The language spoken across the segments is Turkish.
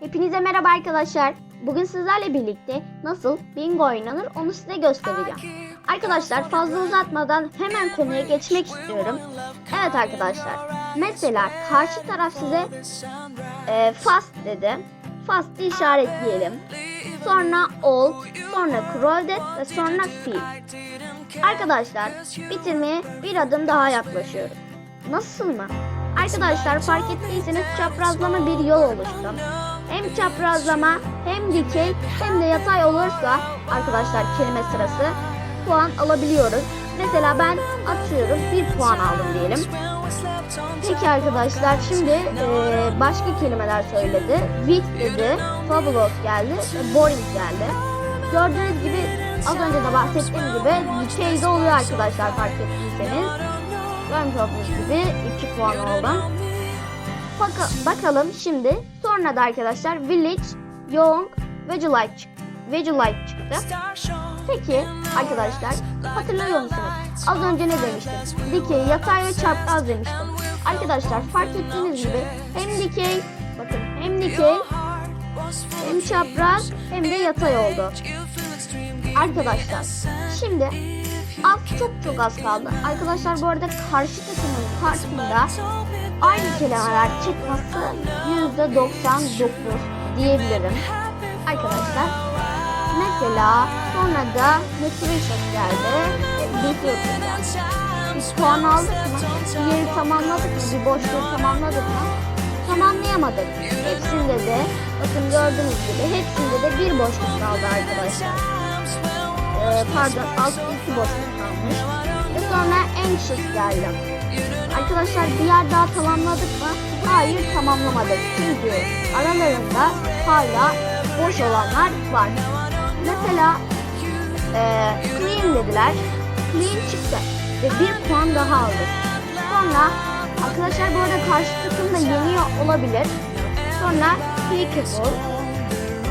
Hepinize merhaba arkadaşlar. Bugün sizlerle birlikte nasıl bingo oynanır onu size göstereceğim. Arkadaşlar fazla uzatmadan hemen konuya geçmek istiyorum. Evet arkadaşlar. Mesela karşı taraf size e, fast dedi. Fast'ı işaretleyelim. Sonra all, sonra crowded ve sonra fill. Arkadaşlar bitirmeye bir adım daha yaklaşıyoruz. Nasıl mı? Arkadaşlar fark ettiyseniz çaprazlama bir yol oluştu. Hem çaprazlama hem dikey hem de yatay olursa arkadaşlar kelime sırası puan alabiliyoruz. Mesela ben atıyorum bir puan aldım diyelim. Peki arkadaşlar şimdi eee, başka kelimeler söyledi. Weak dedi, fabulous geldi, ve boring geldi. Gördüğünüz gibi az önce de bahsettiğim gibi dikeyde oluyor arkadaşlar fark ettiyseniz. Görmüş olduğunuz gibi 2 puan oldu. Baka- bakalım şimdi sonra da arkadaşlar village, young, vegilite çıktı. Vegilite çıktı. Peki arkadaşlar hatırlıyor musunuz? Az önce ne demiştim? Dikey, yatay ve çapraz demiştim. Arkadaşlar fark ettiğiniz gibi hem dikey, bakın hem dikey, hem çapraz hem de yatay oldu. Arkadaşlar şimdi az çok çok az kaldı. Arkadaşlar bu arada karşı takımın kartında aynı kelimeler çıkması %99 diyebilirim. Arkadaşlar mesela sonra da nutrition geldi. Geldi. Biz puan aldık mı? Yeri tamamladık mı? Bir boşluğu tamamladık mı? Tamamlayamadık. Hepsinde de bakın gördüğünüz gibi hepsinde de bir boşluk kaldı arkadaşlar. Ee, pardon altta iki boşluk kalmış. Ve sonra anxious geldi. Arkadaşlar bir yer daha tamamladık mı? Hayır tamamlamadık. Çünkü aralarında hala boş olanlar var. Mesela e, clean dediler. Clean çıktı. Ve bir puan daha aldık. Sonra arkadaşlar bu arada karşı takım da yeniyor olabilir. Sonra clickable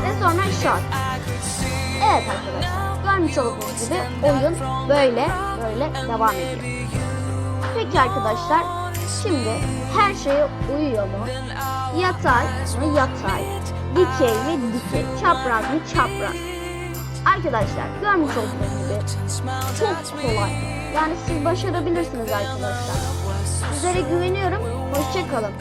ve sonra shot. Evet arkadaşlar. Görmüş olduğunuz gibi oyun böyle böyle devam ediyor. Peki arkadaşlar şimdi her şeye uyuyor mu? Yatay mı yatay? Dikey mi dikey? Çapraz mı çapraz? Arkadaşlar görmüş olduğunuz gibi çok kolay. Yani siz başarabilirsiniz arkadaşlar. Sizlere güveniyorum. Hoşçakalın.